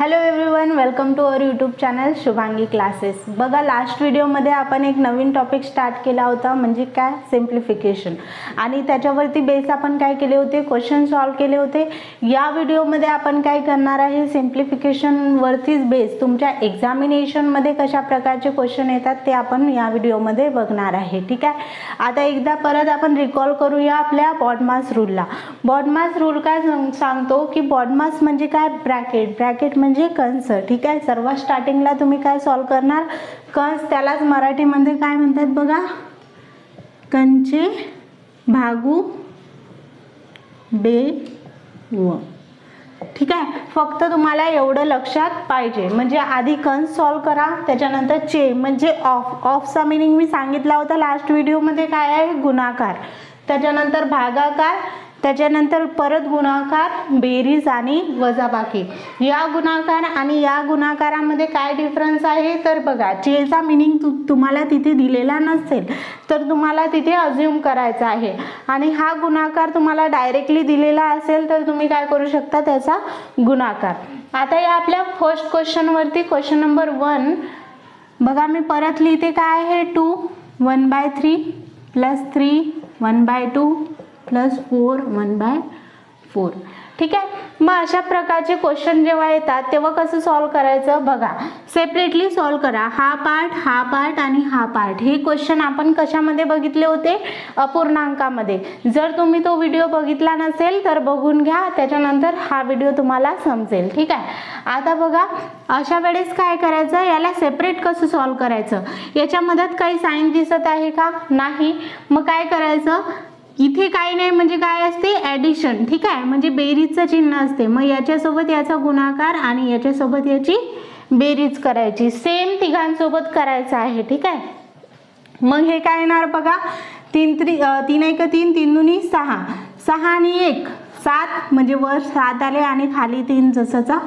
Hello everyone welcome to our YouTube channel Shubhangi classes बघा last व्हिडिओमध्ये आपण एक नवीन टॉपिक स्टार्ट केला होता म्हणजे काय? सिम्प्लिफिकेशन आणि त्याच्यावरती बेस आपण काय केले होते? क्वेश्चन सॉल्व केले होते. या व्हिडिओमध्ये आपण काय करणार आहे? सिम्प्लिफिकेशनवरतीच बेस तुमच्या एक्झामिनेशनमध्ये कशा प्रकारचे क्वेश्चन येतात ते आपण या व्हिडिओमध्ये बघणार आहे. ठीक आहे? आता एकदा परत आपण रिकॉल करूया आपल्या बॉडमास रूलला बॉडमास रूल काय सांग- सांगतो? की बॉडमास म्हणजे काय? ब्रॅकेट ब्रॅकेट म्हणजे म्हणजे कंस. ठीक आहे? सर्वात स्टार्टिंगला तुम्ही काय सॉल्व करणार? कंस त्यालाच मराठीमध्ये काय म्हणतात बघा? कंचे भागू बे व ठीक आहे? फक्त तुम्हाला एवढं लक्षात पाहिजे. म्हणजे आधी कंस सॉल्व करा त्याच्यानंतर चे. म्हणजे ऑफ ऑफचा मिनिंग मी सांगितला होता लास्ट व्हिडिओमध्ये काय आहे? गुणाकार. त्याच्यानंतर भागाकार. त्याच्यानंतर परत गुणाकार बेरीज आणि वजाबाकी. या गुणाकार आणि या गुणाकारामध्ये काय डिफरन्स आहे? तर बघा चेचा मिनिंग तु तुम्हाला तिथे दिलेला नसेल तर तुम्हाला तिथे अज्युम करायचा आहे. आणि हा गुणाकार तुम्हाला डायरेक्टली दिलेला असेल तर तुम्ही काय करू शकता त्याचा गुणाकार. आता या आपल्या फर्स्ट क्वेश्चनवरती क्वेश्चन नंबर वन बघा मी परत लिहिते काय आहे? Two one by three plus three one by two plus four one by four ठीक आहे? मग अशा प्रकारचे क्वेश्चन जेव्हा येतात तेव्हा कसं सॉल्व करायचं? बघा सेपरेटली सॉल्व करा. हा पार्ट हा पार्ट आणि हा पार्ट हे क्वेश्चन आपण कशामध्ये बघितले होते? अपूर्णांकामध्ये. जर तुम्ही तो व्हिडिओ बघितला नसेल तर बघून घ्या. त्याच्यानंतर हा व्हिडिओ तुम्हाला समजेल. ठीक आहे? आता बघा अशा वेळेस काय करायचं? याला सेपरेट कसं सॉल्व करायचं? याच्या मध्यात काही साईन दिसत आहे का? नाही. मग काय करायचं? इथे काही नाही म्हणजे काय असते? ॲडिशन ठीक आहे? म्हणजे बेरीजचं चिन्ह असते. मग याच्यासोबत याचा गुणाकार आणि याच्यासोबत याची बेरीज करायची. सेम तिघांसोबत करायचं आहे ठीक आहे? मग हे काय येणार बघा? तीन त्रि तीन एक तीन तीन दुनी सहा. सहा आणि एक. सात म्हणजे वर सात आले आणि खाली तीन जसाचा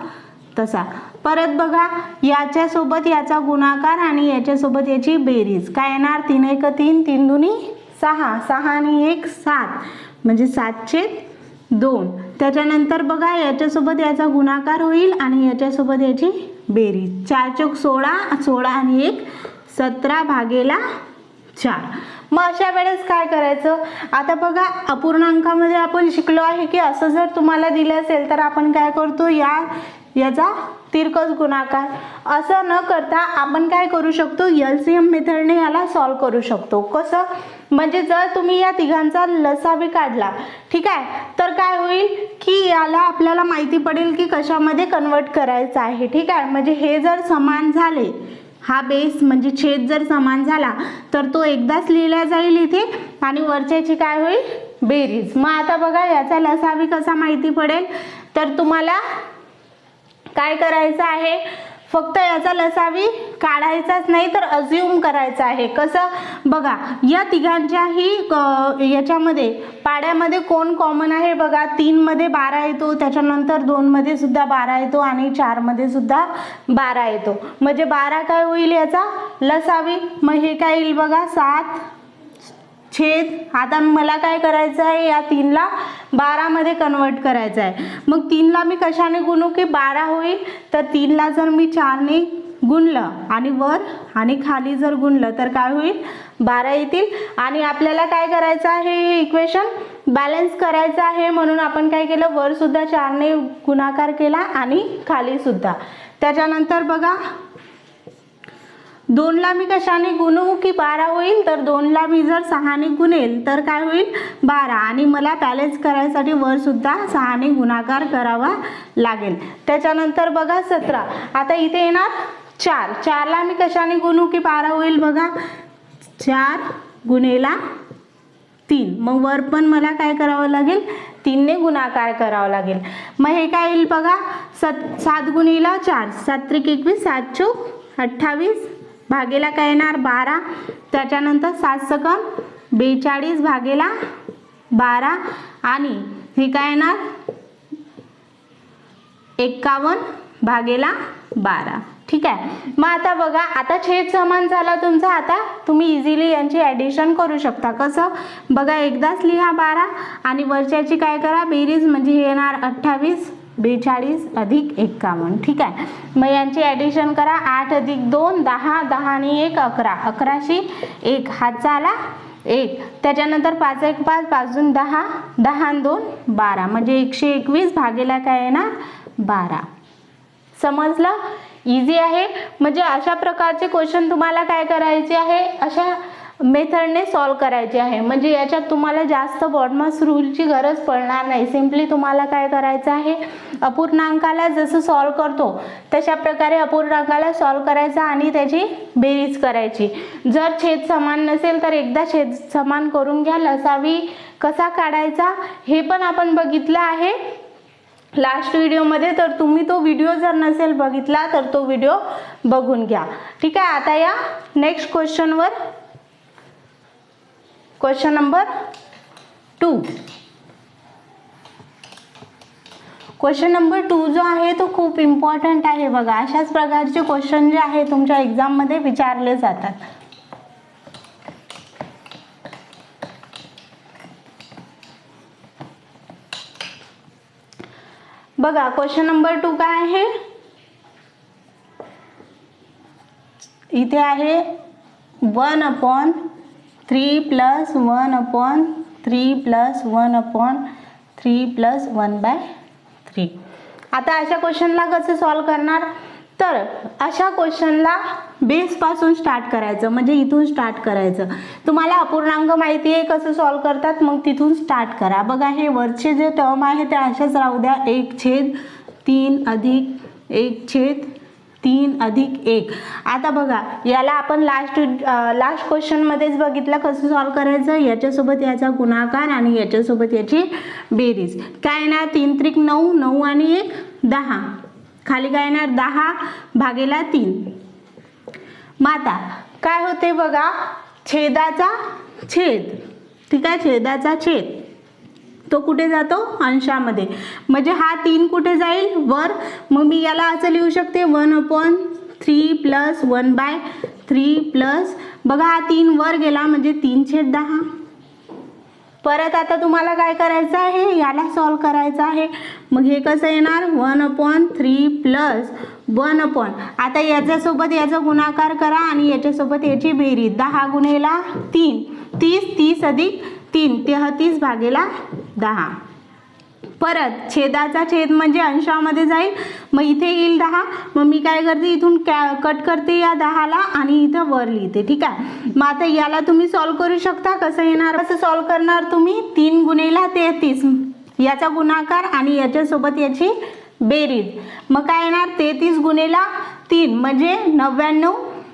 तसा. परत बघा याच्यासोबत याचा गुणाकार आणि याच्यासोबत याची बेरीज. काय येणार? तीन एक तीन तीन दुनी सहा सहा आणि एक सात. म्हणजे सातशे दोन. त्याच्यानंतर बघा याच्यासोबत याचा गुणाकार होईल आणि याच्यासोबत याची बेरीज. चार चौक सोळा सोळा आणि एक सतरा भागेला चार. मग अशा वेळेस काय करायचं? आता बघा अपूर्णांकामध्ये आपण शिकलो आहे की असं जर तुम्हाला दिलं असेल तर आपण काय करतो? या याचा तिरकस गुणाकार. असं न करता आपण काय करू शकतो? एल सी एम मेथडने याला सॉल्व करू शकतो. कसं? म्हणजे जर तुम्ही या तिघांचा लसावी काढला ठीक आहे? तर काय होईल की याला आपल्याला माहिती पडेल की कशामध्ये कन्वर्ट करायचं आहे ठीक आहे? म्हणजे हे जर समान झाले हा बेस म्हणजे छेद जर समान झाला तर तो एकदाच लिहिला जाईल इथे आणि वरच्याची काय होईल? बेरीज. मग आता बघा याचा लसावी कसा माहिती पडेल? तर तुम्हाला काय करायचं आहे? फक्त याचा लसावी काढायचाच नाही तर अज्युम करायचं आहे. कसं? बघा या तिघांच्याही क- याच्यामध्ये पाड्यामध्ये कोण कॉमन आहे? बघा तीनमध्ये बारा येतो त्याच्यानंतर दोनमध्ये सुद्धा बारा येतो आणि चारमध्ये सुद्धा बारा येतो. म्हणजे बारा काय होईल याचा? लसावी. मग हे काय येईल बघा? सात छेद. आता मला काय करायचं आहे? या तीनला बारामध्ये कन्वर्ट करायचं आहे. मग तीनला मी कशाने गुणू की बारा होईल? तर तीनला जर मी चारने गुणलं. आणि वर आणि खाली जर गुणलं तर काय होईल? बारा येतील. आणि आपल्याला काय करायचं आहे हे इक्वेशन बॅलन्स करायचं आहे म्हणून आपण काय केलं? वरसुद्धा चारने गुणाकार केला आणि खालीसुद्धा त्याच्यानंतर बघा. दोनला मी कशाने गुणवू की बारा होईल? तर दोनला मी जर सहाने गुणेल तर काय होईल? बारा. आणि मला बॅलन्स करायसाठी वरसुद्धा सहाने गुणाकार करावा लागेल. त्याच्यानंतर बघा सतरा. आता इथे येणार? चार. चारला मी कशाने गुणू की बारा होईल बघा? चार गुणेला तीन. मग वर पण मला काय करावं लागेल? तीनने गुणाकार करावा लागेल. मग हे काय येईल बघा? सत सात गुणीला चार. सात त्रिक एकवीस सात चौक अठ्ठावीस. भागेला काय येणार? बारा. त्याच्यानंतर सात सकम बेचाळीस भागेला बारा. आणि हे काय येणार? एक्कावन्न भागेला बारा. ठीक आहे? मग आता बघा आता छेद समान झाला तुमचा आता तुम्ही इझिली यांची ॲडिशन करू शकता. कसं? बघा एकदाच लिहा बारा आणि वरच्याची काय करा? बेरीज म्हणजे येणार अठ्ठावीस बेचाळीस अधिक एक्कावन्न. ठीक आहे? मग यांची ॲडिशन करा आठ अधिक दोन दहा दहा आणि एक अकरा. अकराशे एक हात आला एक. त्याच्यानंतर पाच एक पाच पाचून दहा दहा दोन बारा. म्हणजे एकशे एकवीस भागेला काय येणार? बारा. समजलं? इझी आहे? म्हणजे अशा प्रकारचे क्वेश्चन तुम्हाला काय करायचे आहे? अशा मेथडने सॉल्व करायचे आहे. म्हणजे याच्यात तुम्हाला जास्त बॉडमास रूलची गरज पडणार नाही. सिम्पली तुम्हाला काय करायचं आहे? अपूर्णांकाला जसं सॉल्व करतो तशा प्रकारे अपूर्णांकाला सॉल्व करायचा आणि त्याची बेरीज करायची. जर छेद समान नसेल तर एकदा छेद समान करून घ्या लसावी कसा काढायचा? हे पण आपण बघितलं आहे. लास्ट व्हिडिओमध्ये तर तुम्ही तो व्हिडिओ जर नसेल बघितला तर तो व्हिडिओ बघून घ्या. ठीक आहे? आता या next क्वेश्चनवर question number two question number two जो आहे तो खूप इम्पॉर्टंट आहे बघा. अशाच प्रकारचे क्वेश्चन जे आहे तुमच्या एक्झाममध्ये विचारले जातात. बघा क्वेश्चन नंबर टू काय आहे? इथे आहे one upon three plus one upon three plus one upon three plus one by three आता अशा क्वेश्चनला कसं सॉल्व करणार? तर अशा क्वेश्चनला बेसपासून स्टार्ट करायचं म्हणजे इथून स्टार्ट करायचं. तुम्हाला अपूर्णांक माहिती आहे कसं सॉल्व करतात मग तिथून स्टार्ट करा. बघा हे वरचे जे टर्म आहे ते अशाच राहू द्या. एक छेद तीन अधिक एक छेद तीन अधिक एक. आता बघा याला आपण लास्ट लास्ट क्वेश्चनमध्येच बघितलं कसं सॉल्व करायचं? याच्यासोबत याचा गुणाकार आणि याच्यासोबत याची बेरीज. काय ना? तीन त्रिक नऊ नऊ आणि एक दहा. खाली काय येणार दहा भागेला तीन. माता काय होते बघा? छेदाचा छेद. ठीक आहे? छेदाचा छेद. तो कुठे जातो? अंशामध्ये. म्हणजे हा तीन कुठे जाईल? वर. मग मी याला असं लिहू शकते one upon three plus one by three plus. बघा हा तीन वर गेला म्हणजे तीन छेद दहा. परत आता तुम्हाला काय करायचं आहे? याला सॉल्व करायचं आहे. मग हे कसं येणार? One upon three plus one upon आता याच्यासोबत याचा गुणाकार करा आणि याच्यासोबत याची बेरीज. दहा गुणेला तीन. तीस तीस अधिक तीन. तेहतीस भागेला दहा. परत छेदाचा छेद म्हणजे अंशामध्ये जाईल. मग इथे येईल दहा. मग मी काय करते? इथून कॅ कट करते या दहाला आणि इथं वर लिहिते. ठीक आहे? मग आता याला तुम्ही सॉल्व करू शकता. कसं येणार? कसं सॉल्व करणार तुम्ही? तीन गुणेला तेहतीस. याचा गुणाकार आणि याच्यासोबत याची बेरीज. मग काय येणार? तेहतीस गुणेला तीन म्हणजे नव्याण्णव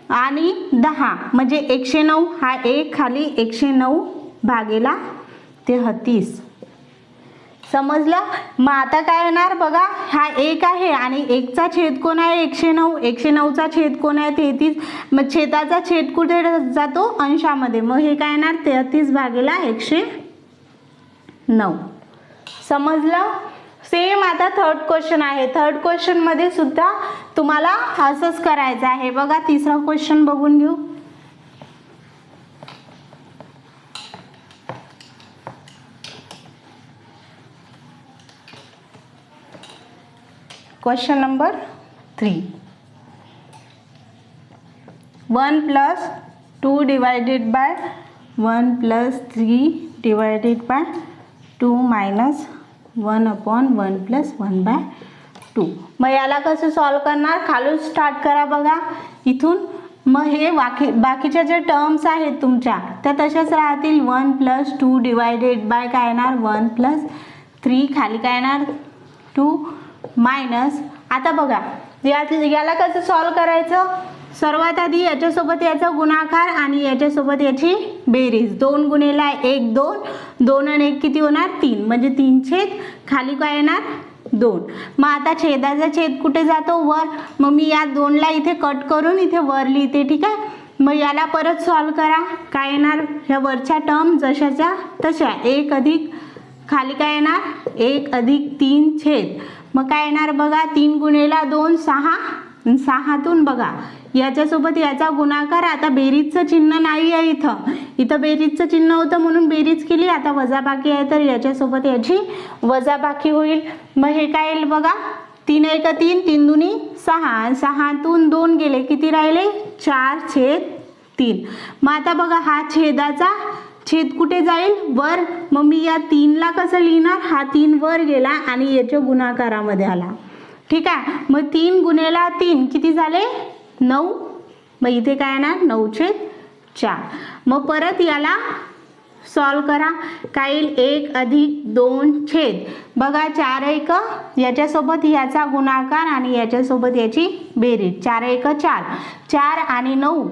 आणि दहा. म्हणजे एकशे नऊ. हा एक खाली एकशे नऊ भागेला तेहतीस. समजलं? मग आता काय येणार बघा हा एक आहे आणि एकचा छेद कोण आहे? एकशे नऊ. एकशे नऊचा छेद कोण आहे? तेहतीस. मग छेदाचा छेद कुठे जातो? अंशामध्ये. मग हे काय येणार? तेहतीस भागेला एकशे नऊ. समजलं? सेम आता थर्ड क्वेश्चन आहे. थर्ड क्वेश्चनमध्ये सुद्धा तुम्हाला असंच करायचं आहे. बघा तिसरा क्वेश्चन बघून घेऊ. Question number three one plus two divided by one plus three divided by two minus one upon one plus one by two मग याला कसं सॉल्व करणार? खालून स्टार्ट करा बघा. इथून मग हे बाकी बाकीच्या ज्या टर्म्स आहेत तुमच्या त्या तशाच राहतील. One plus two divided by काय येणार? वन प्लस थ्री खाली काय येणार? Two minus. आता बघा या याला कसं सॉल्व करायचं? सर्वात आधी याच्यासोबत याचा गुणाकार आणि याच्यासोबत याची बेरीज. दोन गुणेला एक दोन. दोन आणि एक किती होणार? तीन. म्हणजे तीन छेद. खाली काय येणार? दोन. मग आता छेदाचा छेद कुठे जातो? वर. मग मी या दोनला इथे कट करून इथे वर लिहिते ठीक आहे? मग याला परत सॉल्व करा. काय येणार? ह्या वरच्या टर्म जशाच्या तशा. एक अधिक खाली काय येणार? एक अधिक तीन छेद. मग काय येणार बघा? तीन गुणेला दोन सहा. सहातून बघा. याच्यासोबत याचा गुणाकार आता बेरीजचं चिन्ह नाही आहे इथं. इथं बेरीजचं चिन्ह होतं म्हणून बेरीज केली. आता वजाबाकी आहे तर याच्यासोबत याची वजाबाकी होईल. मग हे काय येईल बघा? तीन एक तीन तीन दुनी सहा. सहातून दोन गेले. किती राहिले? चार छेद तीन. मग आता बघा हा छेदाचा छेद कुठे जाईल? वर. मग मी या तीनला कसं लिहिणार? हा तीन वर गेला आणि याच्या गुणाकारामध्ये आला. ठीक आहे? मग तीन गुन्हेला तीन किती झाले? नऊ. मग इथे काय येणार? नऊ छेद चार. मग परत याला सॉल्व करा. काय येईल? एक अधिक दोन छेद. बघा चार एक. याच्यासोबत याचा गुणाकार आणि याच्यासोबत याची बेरीज. चार एक चार. चार आणि नऊ.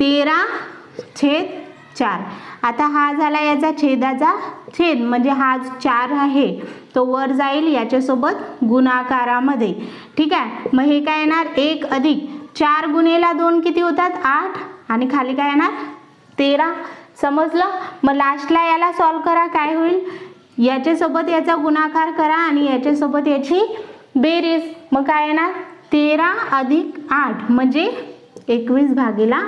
तेरा छेद चार. आता हा झाला याचा छेदाचा छेद म्हणजे हा चार आहे तो वर जाईल याच्यासोबत गुणाकारामध्ये. ठीक आहे? मग हे काय येणार? एक अधिक चार गुणेला दोन किती होतात? आठ. आणि खाली काय येणार? तेरा. समजलं? मग लास्टला याला सॉल्व करा काय होईल? याच्यासोबत याचा गुणाकार करा आणि याच्यासोबत याची बेरीज. मग काय येणार? तेरा अधिक आठ म्हणजे एकवीस भागीला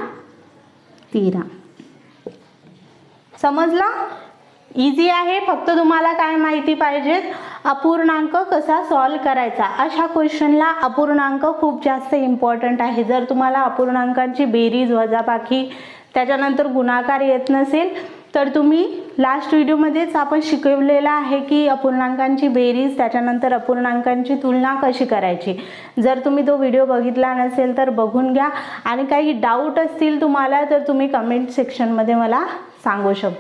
तेरा. समजला? इझी आहे. फक्त तुम्हाला काय माहिती पाहिजेत अपूर्णांक कसा सॉल्व करायचा? अशा क्वेश्चनला अपूर्णांक खूप जास्त इम्पॉर्टंट आहे. जर तुम्हाला अपूर्णांकांची बेरीज वजाबाकी त्याच्यानंतर गुणाकार येत नसेल तर तुम्ही लास्ट व्हिडिओमध्येच आपण शिकवलेलं आहे की अपूर्णांकांची बेरीज त्याच्यानंतर अपूर्णांकांची तुलना कशी करायची. जर तुम्ही तो व्हिडिओ बघितला नसेल तर बघून घ्या. आणि काही डाऊट असतील तुम्हाला तर तुम्ही कमेंट सेक्शनमध्ये मला सांगू शकता.